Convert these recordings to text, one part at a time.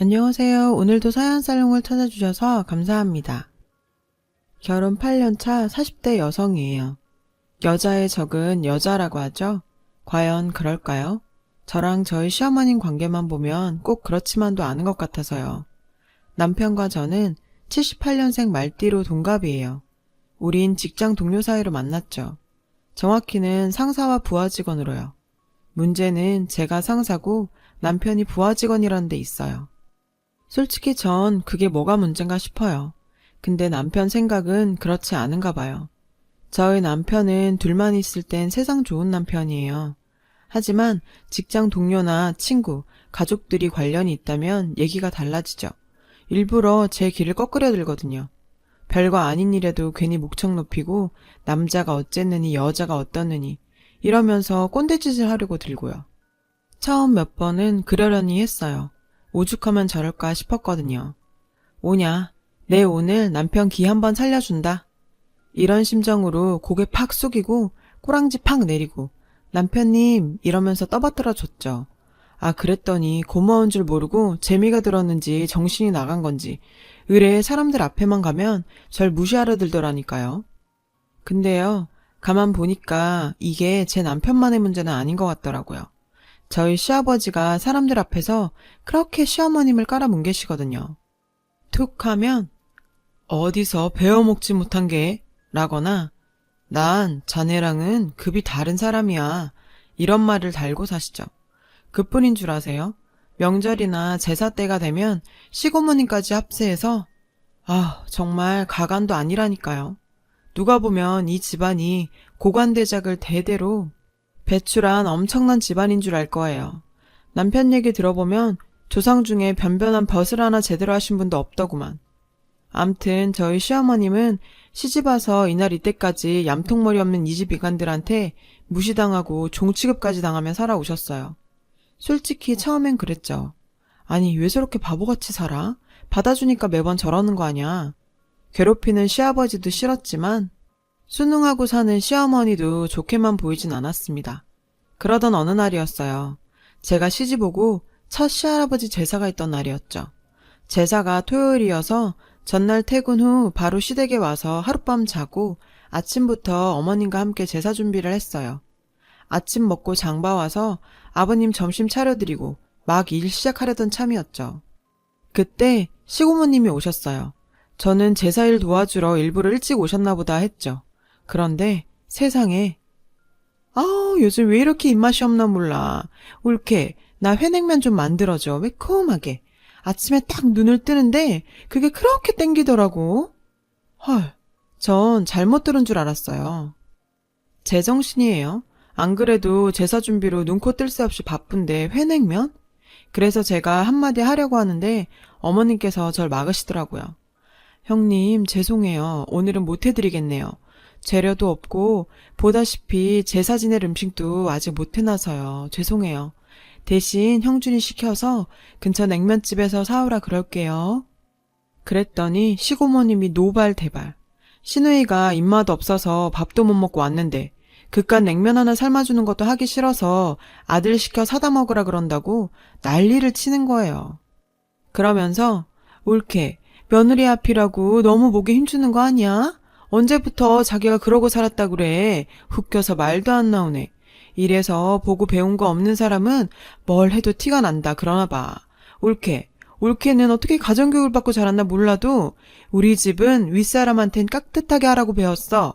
안녕하세요. 오늘도 사연살롱을 찾아주셔서 감사합니다. 결혼 8년차 40대 여성이에요. 여자의 적은 여자라고 하죠? 과연 그럴까요? 저랑 저희 시어머님 관계만 보면 꼭 그렇지만도 않은 것 같아서요. 남편과 저는 78년생 말띠로 동갑이에요. 우린 직장 동료 사이로 만났죠. 정확히는 상사와 부하 직원으로요. 문제는 제가 상사고 남편이 부하 직원이라는 데 있어요. 솔직히 전 그게 뭐가 문제인가 싶어요. 근데 남편 생각은 그렇지 않은가 봐요. 저희 남편은 둘만 있을 땐 세상 좋은 남편이에요. 하지만 직장 동료나 친구, 가족들이 관련이 있다면 얘기가 달라지죠. 일부러 제 길을 거꾸려 들거든요. 별거 아닌 일에도 괜히 목청 높이고 남자가 어쨌느니 여자가 어떻느니 이러면서 꼰대짓을 하려고 들고요. 처음 몇 번은 그러려니 했어요. 오죽하면 저럴까 싶었거든요. 오냐, 내 오늘 남편 기 한번 살려준다. 이런 심정으로 고개 팍 숙이고 꼬랑지 팍 내리고 남편님 이러면서 떠받들어 줬죠. 아 그랬더니 고마운 줄 모르고 재미가 들었는지 정신이 나간 건지 의뢰 사람들 앞에만 가면 절 무시하려 들더라니까요. 근데요 가만 보니까 이게 제 남편만의 문제는 아닌 것 같더라고요. 저희 시아버지가 사람들 앞에서 그렇게 시어머님을 깔아뭉개시거든요. 툭 하면 어디서 배워먹지 못한 게 라거나 난 자네랑은 급이 다른 사람이야 이런 말을 달고 사시죠. 그뿐인 줄 아세요? 명절이나 제사 때가 되면 시고모님까지 합세해서 아 정말 가관도 아니라니까요. 누가 보면 이 집안이 고관대작을 대대로 배출한 엄청난 집안인 줄 알 거예요. 남편 얘기 들어보면 조상 중에 변변한 벼슬 하나 제대로 하신 분도 없더구만. 암튼 저희 시어머님은 시집 와서 이날 이때까지 얌통머리 없는 이 집 이간들한테 무시당하고 종취급까지 당하며 살아오셨어요. 솔직히 처음엔 그랬죠. 아니 왜 저렇게 바보같이 살아? 받아주니까 매번 저러는 거 아냐. 괴롭히는 시아버지도 싫었지만 순응하고 사는 시어머니도 좋게만 보이진 않았습니다. 그러던 어느 날이었어요. 제가 시집 오고 첫 시할아버지 제사가 있던 날이었죠. 제사가 토요일이어서 전날 퇴근 후 바로 시댁에 와서 하룻밤 자고 아침부터 어머님과 함께 제사 준비를 했어요. 아침 먹고 장봐 와서 아버님 점심 차려드리고 막 일 시작하려던 참이었죠. 그때 시고모님이 오셨어요. 저는 제사일 도와주러 일부러 일찍 오셨나 보다 했죠. 그런데 세상에 아 요즘 왜 이렇게 입맛이 없나 몰라. 올케 나 회냉면 좀 만들어줘. 매콤하게. 아침에 딱 눈을 뜨는데 그게 그렇게 땡기더라고. 헐, 전 잘못 들은 줄 알았어요. 제정신이에요. 안 그래도 제사 준비로 눈코 뜰 새 없이 바쁜데 회냉면? 그래서 제가 한마디 하려고 하는데 어머님께서 절 막으시더라고요. 형님, 죄송해요. 오늘은 못 해드리겠네요. 재료도 없고, 보다시피 제사 지낼 음식도 아직 못 해놔서요. 죄송해요. 대신 형준이 시켜서 근처 냉면집에서 사오라 그럴게요. 그랬더니 시고모님이 노발대발. 신우이가 입맛 없어서 밥도 못 먹고 왔는데 그깟 냉면 하나 삶아주는 것도 하기 싫어서 아들 시켜 사다 먹으라 그런다고 난리를 치는 거예요. 그러면서 올케 며느리 앞이라고 너무 목에 힘주는 거 아니야? 언제부터 자기가 그러고 살았다 그래. 훅 껴서 말도 안 나오네. 이래서 보고 배운 거 없는 사람은 뭘 해도 티가 난다 그러나 봐. 올케. 올케는 어떻게 가정교육을 받고 자랐나 몰라도 우리 집은 윗사람한텐 깍듯하게 하라고 배웠어.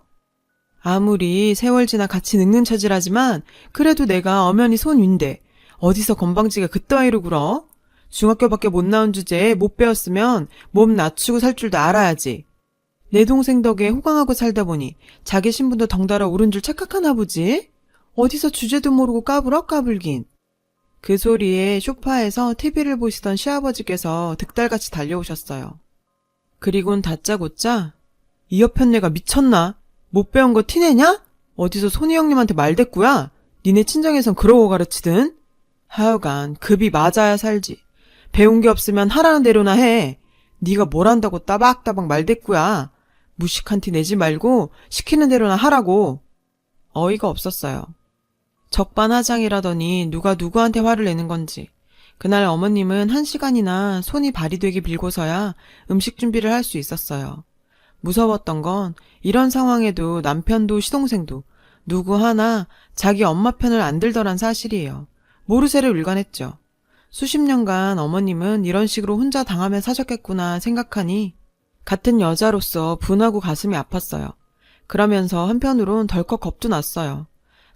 아무리 세월 지나 같이 늙는 처지라지만 그래도 내가 엄연히 손 윈데 어디서 건방지게 그따위로 굴어? 중학교밖에 못 나온 주제에 못 배웠으면 몸 낮추고 살 줄도 알아야지. 내 동생 덕에 호강하고 살다 보니 자기 신분도 덩달아 오른 줄 착각하나 보지? 어디서 주제도 모르고 까불어 까불긴. 그 소리에 쇼파에서 TV를 보시던 시아버지께서 득달같이 달려오셨어요. 그리곤 다짜고짜 이 여편네가 미쳤나? 못 배운 거 티내냐? 어디서 손희 형님한테 말대꾸야? 니네 친정에선 그러고 가르치든? 하여간 급이 맞아야 살지. 배운 게 없으면 하라는 대로나 해. 네가 뭘 한다고 따박따박 말대꾸야. 무식한 티 내지 말고 시키는 대로나 하라고. 어이가 없었어요. 적반하장이라더니 누가 누구한테 화를 내는 건지. 그날 어머님은 한 시간이나 손이 발이 되게 빌고서야 음식 준비를 할 수 있었어요. 무서웠던 건 이런 상황에도 남편도 시동생도 누구 하나 자기 엄마 편을 안 들더란 사실이에요. 모르쇠를 일관했죠. 수십 년간 어머님은 이런 식으로 혼자 당하며 사셨겠구나 생각하니 같은 여자로서 분하고 가슴이 아팠어요. 그러면서 한편으론 덜컥 겁도 났어요.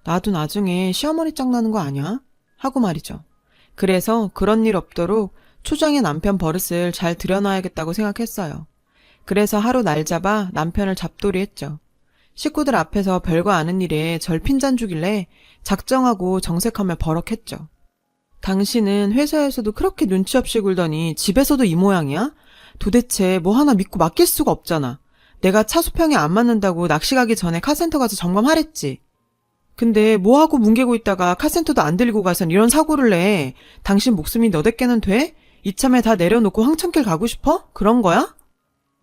나도 나중에 시어머니 짝나는 거 아니야? 하고 말이죠. 그래서 그런 일 없도록 초장의 남편 버릇을 잘 들여놔야겠다고 생각했어요. 그래서 하루 날 잡아 남편을 잡돌이 했죠. 식구들 앞에서 별거 아는 일에 절 핀잔 주길래 작정하고 정색하며 버럭했죠. 당신은 회사에서도 그렇게 눈치 없이 굴더니 집에서도 이 모양이야? 도대체 뭐 하나 믿고 맡길 수가 없잖아. 내가 차 수평이 안 맞는다고 낚시 가기 전에 카센터 가서 점검하랬지. 근데 뭐하고 뭉개고 있다가 카센터도 안 들고 가선 이런 사고를 내. 당신 목숨이 너댓게는 돼? 이참에 다 내려놓고 황천길 가고 싶어? 그런 거야?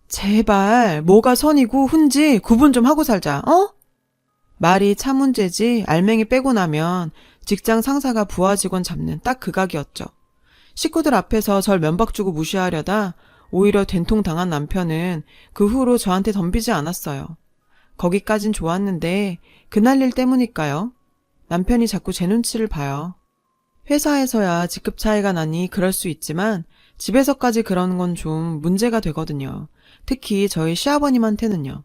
제발 뭐가 선이고 훈지 구분 좀 하고 살자. 어? 말이 차 문제지 알맹이 빼고 나면 직장 상사가 부하 직원 잡는 딱 그 각이었죠. 식구들 앞에서 절 면박 주고 무시하려다 오히려 된통 당한 남편은 그 후로 저한테 덤비지 않았어요. 거기까진 좋았는데 그날 일 때문일까요? 남편이 자꾸 제 눈치를 봐요. 회사에서야 직급 차이가 나니 그럴 수 있지만 집에서까지 그런 건 좀 문제가 되거든요. 특히 저희 시아버님한테는요.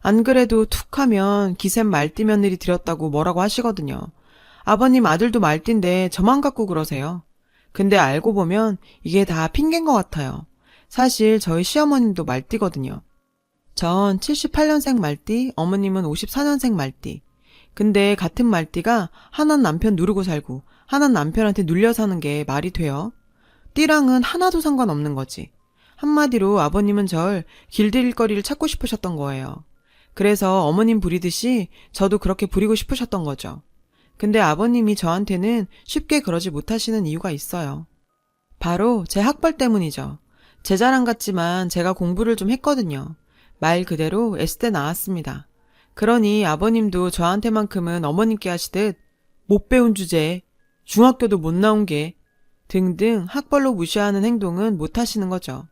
안 그래도 툭 하면 기샘 말띠 며느리 들였다고 뭐라고 하시거든요. 아버님 아들도 말띠인데 저만 갖고 그러세요. 근데 알고 보면 이게 다 핑계인 것 같아요. 사실 저희 시어머님도 말띠거든요. 전 78년생 말띠, 어머님은 54년생 말띠. 근데 같은 말띠가 하나는 남편 누르고 살고 하나는 남편한테 눌려 사는 게 말이 돼요? 띠랑은 하나도 상관없는 거지. 한마디로 아버님은 절 길들일 거리를 찾고 싶으셨던 거예요. 그래서 어머님 부리듯이 저도 그렇게 부리고 싶으셨던 거죠. 근데 아버님이 저한테는 쉽게 그러지 못하시는 이유가 있어요. 바로 제 학벌 때문이죠. 제 자랑 같지만 제가 공부를 좀 했거든요. 말 그대로 S대 나왔습니다. 그러니 아버님도 저한테만큼은 어머님께 하시듯 못 배운 주제, 중학교도 못 나온 게 등등 학벌로 무시하는 행동은 못 하시는 거죠.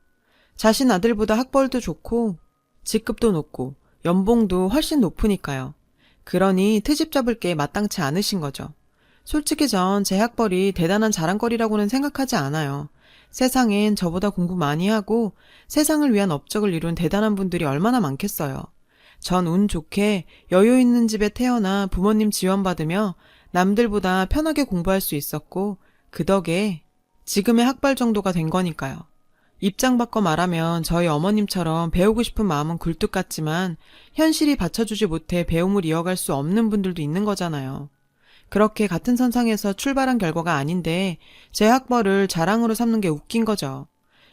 자신 아들보다 학벌도 좋고 직급도 높고 연봉도 훨씬 높으니까요. 그러니 트집 잡을 게 마땅치 않으신 거죠. 솔직히 전 제 학벌이 대단한 자랑거리라고는 생각하지 않아요. 세상엔 저보다 공부 많이 하고 세상을 위한 업적을 이룬 대단한 분들이 얼마나 많겠어요. 전 운 좋게 여유 있는 집에 태어나 부모님 지원받으며 남들보다 편하게 공부할 수 있었고 그 덕에 지금의 학벌 정도가 된 거니까요. 입장 바꿔 말하면 저희 어머님처럼 배우고 싶은 마음은 굴뚝 같지만 현실이 받쳐주지 못해 배움을 이어갈 수 없는 분들도 있는 거잖아요. 그렇게 같은 선상에서 출발한 결과가 아닌데 제 학벌을 자랑으로 삼는 게 웃긴 거죠.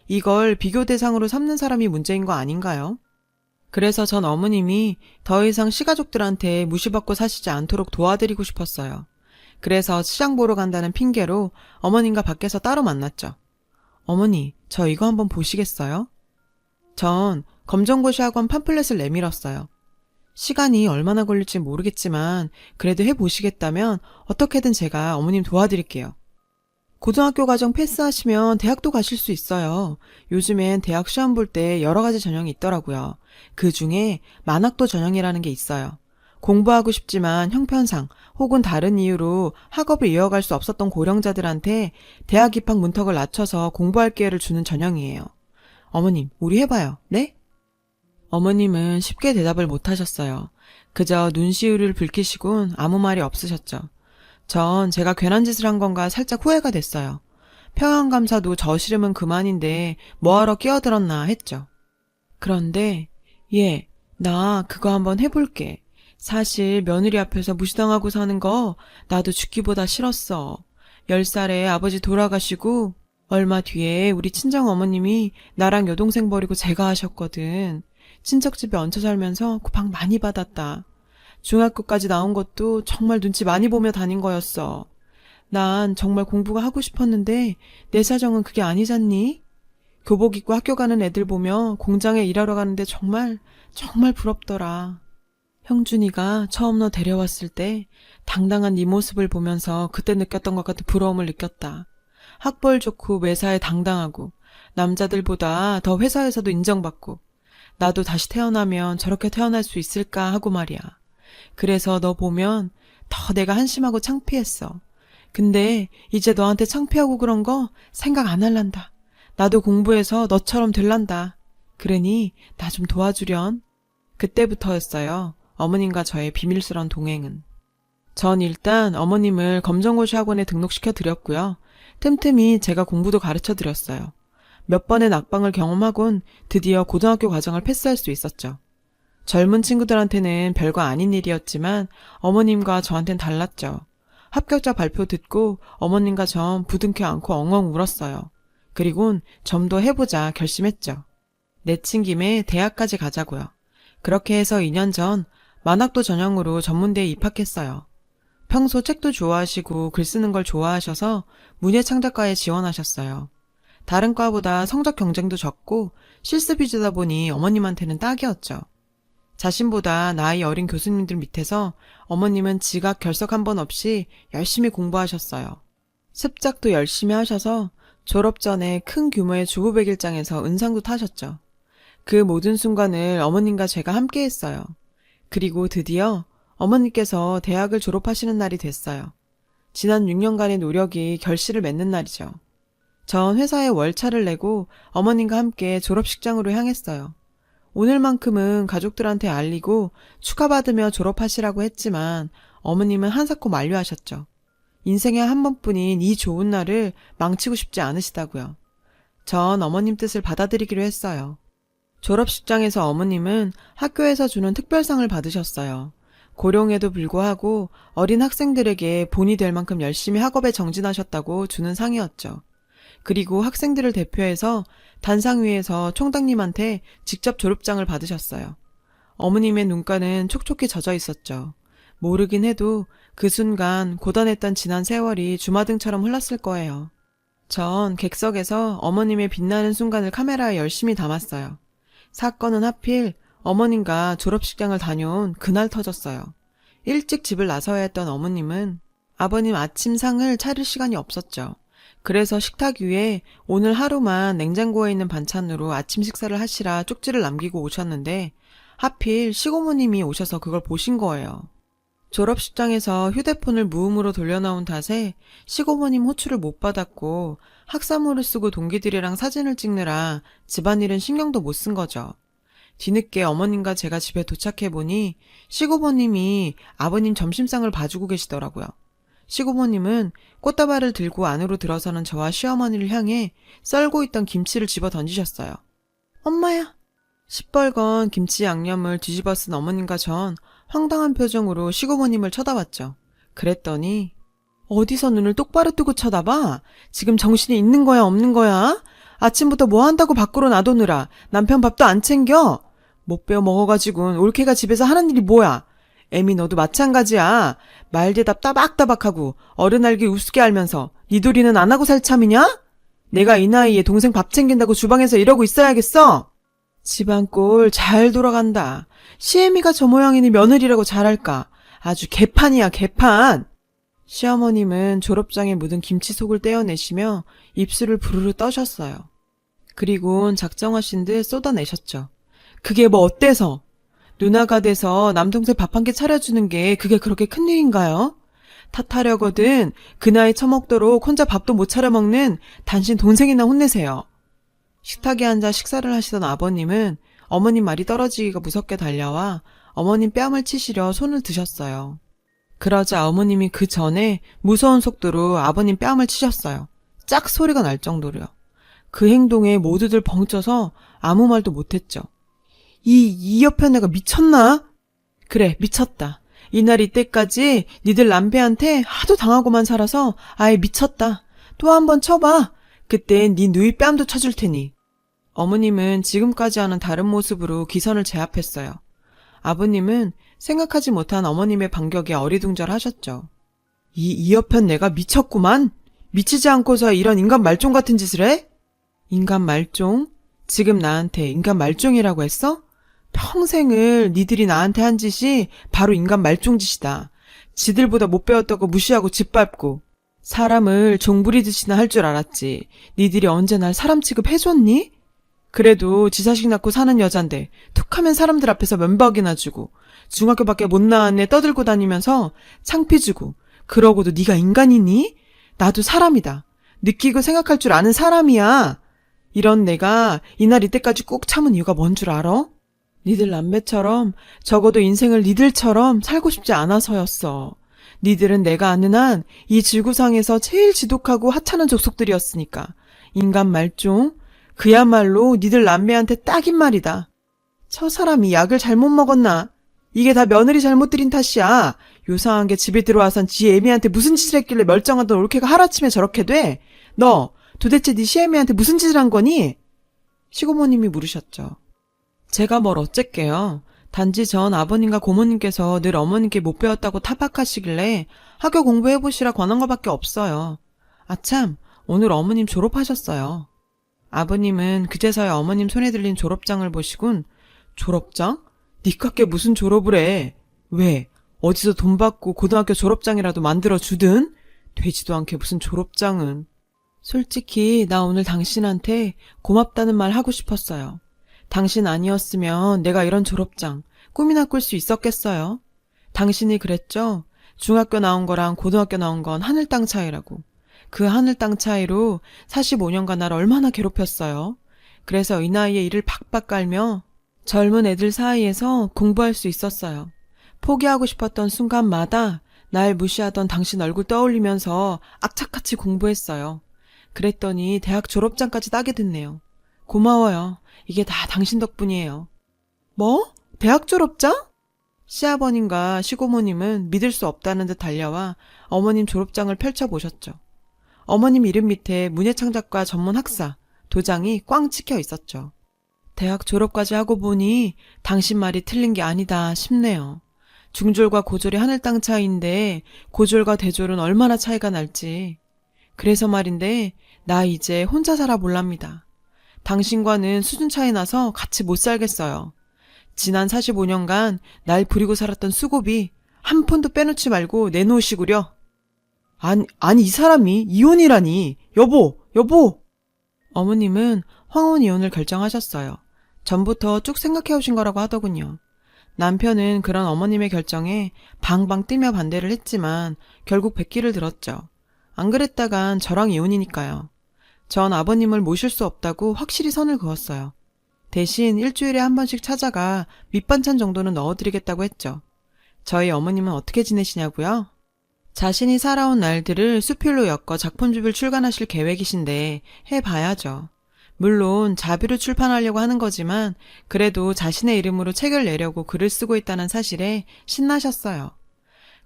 이걸 비교 대상으로 삼는 사람이 문제인 거 아닌가요? 그래서 전 어머님이 더 이상 시가족들한테 무시받고 사시지 않도록 도와드리고 싶었어요. 그래서 시장 보러 간다는 핑계로 어머님과 밖에서 따로 만났죠. 어머니, 저 이거 한번 보시겠어요? 전 검정고시 학원 팜플렛을 내밀었어요. 시간이 얼마나 걸릴지 모르겠지만 그래도 해보시겠다면 어떻게든 제가 어머님 도와드릴게요. 고등학교 과정 패스하시면 대학도 가실 수 있어요. 요즘엔 대학 시험 볼 때 여러 가지 전형이 있더라고요. 그 중에 만학도 전형이라는 게 있어요. 공부하고 싶지만 형편상 혹은 다른 이유로 학업을 이어갈 수 없었던 고령자들한테 대학 입학 문턱을 낮춰서 공부할 기회를 주는 전형이에요. 어머님, 우리 해봐요. 네? 어머님은 쉽게 대답을 못 하셨어요. 그저 눈시울을 붉히시곤 아무 말이 없으셨죠. 전 제가 괜한 짓을 한 건가 살짝 후회가 됐어요. 평양감사도 저 싫으면 그만인데 뭐하러 끼어들었나 했죠. 그런데 예, 나 그거 한번 해볼게. 사실 며느리 앞에서 무시당하고 사는 거 나도 죽기보다 싫었어. 열 살에 아버지 돌아가시고 얼마 뒤에 우리 친정 어머님이 나랑 여동생 버리고 제가 하셨거든. 친척 집에 얹혀 살면서 그 방 많이 받았다. 중학교까지 나온 것도 정말 눈치 많이 보며 다닌 거였어. 난 정말 공부가 하고 싶었는데 내 사정은 그게 아니잖니? 교복 입고 학교 가는 애들 보며 공장에 일하러 가는데 정말 정말 부럽더라. 형준이가 처음 너 데려왔을 때 당당한 네 모습을 보면서 그때 느꼈던 것 같은 부러움을 느꼈다. 학벌 좋고 매사에 당당하고 남자들보다 더 회사에서도 인정받고 나도 다시 태어나면 저렇게 태어날 수 있을까 하고 말이야. 그래서 너 보면 더 내가 한심하고 창피했어. 근데 이제 너한테 창피하고 그런 거 생각 안 할란다. 나도 공부해서 너처럼 될란다. 그러니 나 좀 도와주련. 그때부터였어요. 어머님과 저의 비밀스런 동행은. 전 일단 어머님을 검정고시 학원에 등록시켜 드렸고요. 틈틈이 제가 공부도 가르쳐 드렸어요. 몇 번의 낙방을 경험하곤 드디어 고등학교 과정을 패스할 수 있었죠. 젊은 친구들한테는 별거 아닌 일이었지만 어머님과 저한텐 달랐죠. 합격자 발표 듣고 어머님과 전 부둥켜 안고 엉엉 울었어요. 그리곤 좀더 해보자 결심했죠. 내친 김에 대학까지 가자고요. 그렇게 해서 2년 전 만학도 전형으로 전문대에 입학했어요. 평소 책도 좋아하시고 글 쓰는 걸 좋아하셔서 문예창작과에 지원하셨어요. 다른 과보다 성적 경쟁도 적고 실습 위주다 보니 어머님한테는 딱이었죠. 자신보다 나이 어린 교수님들 밑에서 어머님은 지각 결석 한 번 없이 열심히 공부하셨어요. 습작도 열심히 하셔서 졸업 전에 큰 규모의 주부백일장에서 은상도 타셨죠. 그 모든 순간을 어머님과 제가 함께 했어요. 그리고 드디어 어머니께서 대학을 졸업하시는 날이 됐어요. 지난 6년간의 노력이 결실을 맺는 날이죠. 전 회사에 월차를 내고 어머님과 함께 졸업식장으로 향했어요. 오늘만큼은 가족들한테 알리고 축하받으며 졸업하시라고 했지만 어머님은 한사코 만류하셨죠. 인생에 한 번뿐인 이 좋은 날을 망치고 싶지 않으시다고요. 전 어머님 뜻을 받아들이기로 했어요. 졸업식장에서 어머님은 학교에서 주는 특별상을 받으셨어요. 고령에도 불구하고 어린 학생들에게 본이 될 만큼 열심히 학업에 정진하셨다고 주는 상이었죠. 그리고 학생들을 대표해서 단상 위에서 총장님한테 직접 졸업장을 받으셨어요. 어머님의 눈가는 촉촉히 젖어 있었죠. 모르긴 해도 그 순간 고단했던 지난 세월이 주마등처럼 흘렀을 거예요. 전 객석에서 어머님의 빛나는 순간을 카메라에 열심히 담았어요. 사건은 하필 어머님과 졸업식장을 다녀온 그날 터졌어요. 일찍 집을 나서야 했던 어머님은 아버님 아침상을 차릴 시간이 없었죠. 그래서 식탁 위에 오늘 하루만 냉장고에 있는 반찬으로 아침 식사를 하시라 쪽지를 남기고 오셨는데 하필 시고모님이 오셔서 그걸 보신 거예요. 졸업식장에서 휴대폰을 무음으로 돌려놓은 탓에 시고모님 호출을 못 받았고 학사모를 쓰고 동기들이랑 사진을 찍느라 집안일은 신경도 못 쓴 거죠. 뒤늦게 어머님과 제가 집에 도착해보니 시고모님이 아버님 점심상을 봐주고 계시더라고요. 시고모님은 꽃다발을 들고 안으로 들어서는 저와 시어머니를 향해 썰고 있던 김치를 집어 던지셨어요. 엄마야! 시뻘건 김치 양념을 뒤집어 쓴 어머님과 전 황당한 표정으로 시고모님을 쳐다봤죠. 그랬더니 어디서 눈을 똑바로 뜨고 쳐다봐? 지금 정신이 있는 거야 없는 거야? 아침부터 뭐 한다고 밖으로 놔두느라 남편 밥도 안 챙겨? 못 배워 먹어가지고는 올케가 집에서 하는 일이 뭐야? 애미 너도 마찬가지야. 말 대답 따박따박하고 어른 알기 우습게 알면서 니돌이는 안 하고 살 참이냐? 내가 이 나이에 동생 밥 챙긴다고 주방에서 이러고 있어야겠어? 집안 꼴 잘 돌아간다. 시애미가 저 모양이니 며느리라고 잘할까? 아주 개판이야 개판. 시어머님은 졸업장에 묻은 김치 속을 떼어내시며 입술을 부르르 떠셨어요. 그리곤 작정하신 듯 쏟아내셨죠. 그게 뭐 어때서? 누나가 돼서 남동생 밥한개 차려주는 게 그게 그렇게 큰일인가요? 탓하려거든 그 나이 처먹도록 혼자 밥도 못 차려 먹는 당신 동생이나 혼내세요. 식탁에 앉아 식사를 하시던 아버님은 어머님 말이 떨어지기가 무섭게 달려와 어머님 뺨을 치시려 손을 드셨어요. 그러자 어머님이 그 전에 무서운 속도로 아버님 뺨을 치셨어요. 짝 소리가 날 정도로요. 그 행동에 모두들 벙쪄서 아무 말도 못했죠. 이, 이 옆에 애가 미쳤나? 그래, 미쳤다. 이날 이때까지 니들 남배한테 하도 당하고만 살아서 아예 미쳤다. 또 한 번 쳐봐. 그땐 네 누이 뺨도 쳐줄 테니. 어머님은 지금까지와는 다른 모습으로 기선을 제압했어요. 아버님은 생각하지 못한 어머님의 반격에 어리둥절하셨죠. 이, 이 옆엔 내가 미쳤구만? 미치지 않고서 이런 인간 말종 같은 짓을 해? 인간 말종? 지금 나한테 인간 말종이라고 했어? 평생을 니들이 나한테 한 짓이 바로 인간 말종 짓이다. 지들보다 못 배웠다고 무시하고 짓밟고. 사람을 종부리듯이나 할 줄 알았지. 니들이 언제 날 사람 취급 해줬니? 그래도 지 자식 낳고 사는 여잔데 툭하면 사람들 앞에서 면박이나 주고 중학교밖에 못 나왔네 떠들고 다니면서 창피 주고 그러고도 네가 인간이니? 나도 사람이다. 느끼고 생각할 줄 아는 사람이야. 이런 내가 이날 이때까지 꾹 참은 이유가 뭔 줄 알아? 니들 남매처럼 적어도 인생을 니들처럼 살고 싶지 않아서였어. 니들은 내가 아는 한 이 지구상에서 제일 지독하고 하찮은 족속들이었으니까. 인간 말종? 그야말로 니들 남매한테 딱인 말이다. 저 사람이 약을 잘못 먹었나? 이게 다 며느리 잘못 들인 탓이야. 요상한 게 집에 들어와선 지 애미한테 무슨 짓을 했길래 멀쩡하던 올케가 하루아침에 저렇게 돼? 너 도대체 네 시애미한테 무슨 짓을 한 거니? 시고모님이 물으셨죠. 제가 뭘 어쨌게요. 단지 전 아버님과 고모님께서 늘 어머님께 못 배웠다고 타박하시길래 학교 공부해보시라 권한 것밖에 없어요. 아참, 오늘 어머님 졸업하셨어요. 아버님은 그제서야 어머님 손에 들린 졸업장을 보시곤 졸업장? 니깎게 무슨 졸업을 해? 왜? 어디서 돈 받고 고등학교 졸업장이라도 만들어 주든? 되지도 않게 무슨 졸업장은. 솔직히 나 오늘 당신한테 고맙다는 말 하고 싶었어요. 당신 아니었으면 내가 이런 졸업장 꿈이나 꿀 수 있었겠어요? 당신이 그랬죠? 중학교 나온 거랑 고등학교 나온 건 하늘 땅 차이라고. 그 하늘 땅 차이로 45년간 날 얼마나 괴롭혔어요. 그래서 이 나이에 일을 팍팍 깔며 젊은 애들 사이에서 공부할 수 있었어요. 포기하고 싶었던 순간마다 날 무시하던 당신 얼굴 떠올리면서 악착같이 공부했어요. 그랬더니 대학 졸업장까지 따게 됐네요. 고마워요. 이게 다 당신 덕분이에요. 뭐? 대학 졸업장? 시아버님과 시고모님은 믿을 수 없다는 듯 달려와 어머님 졸업장을 펼쳐보셨죠. 어머님 이름 밑에 문예창작과 전문 학사, 도장이 꽝 찍혀 있었죠. 대학 졸업까지 하고 보니 당신 말이 틀린 게 아니다 싶네요. 중졸과 고졸이 하늘 땅 차이인데 고졸과 대졸은 얼마나 차이가 날지. 그래서 말인데 나 이제 혼자 살아 볼랍니다. 당신과는 수준 차이 나서 같이 못 살겠어요. 지난 45년간 날 부리고 살았던 수고비 한 푼도 빼놓지 말고 내놓으시구려. 아니, 아니 이 사람이 이혼이라니. 여보, 여보. 어머님은 황혼 이혼을 결정하셨어요. 전부터 쭉 생각해 오신 거라고 하더군요. 남편은 그런 어머님의 결정에 방방 뛰며 반대를 했지만 결국 백기를 들었죠. 안 그랬다간 저랑 이혼이니까요. 전 아버님을 모실 수 없다고 확실히 선을 그었어요. 대신 일주일에 한 번씩 찾아가 밑반찬 정도는 넣어드리겠다고 했죠. 저희 어머님은 어떻게 지내시냐고요? 자신이 살아온 날들을 수필로 엮어 작품집을 출간하실 계획이신데 해봐야죠. 물론 자비로 출판하려고 하는 거지만 그래도 자신의 이름으로 책을 내려고 글을 쓰고 있다는 사실에 신나셨어요.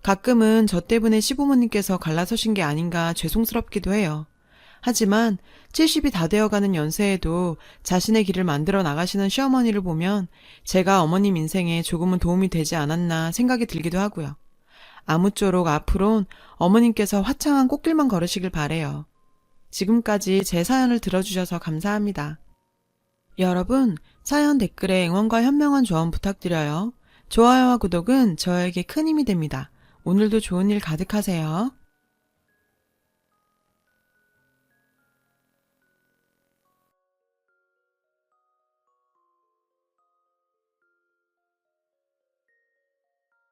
가끔은 저 때문에 시부모님께서 갈라서신 게 아닌가 죄송스럽기도 해요. 하지만 70이 다 되어가는 연세에도 자신의 길을 만들어 나가시는 시어머니를 보면 제가 어머님 인생에 조금은 도움이 되지 않았나 생각이 들기도 하고요. 아무쪼록 앞으론 어머님께서 화창한 꽃길만 걸으시길 바래요. 지금까지 제 사연을 들어주셔서 감사합니다. 여러분, 사연 댓글에 응원과 현명한 조언 부탁드려요. 좋아요와 구독은 저에게 큰 힘이 됩니다. 오늘도 좋은 일 가득하세요.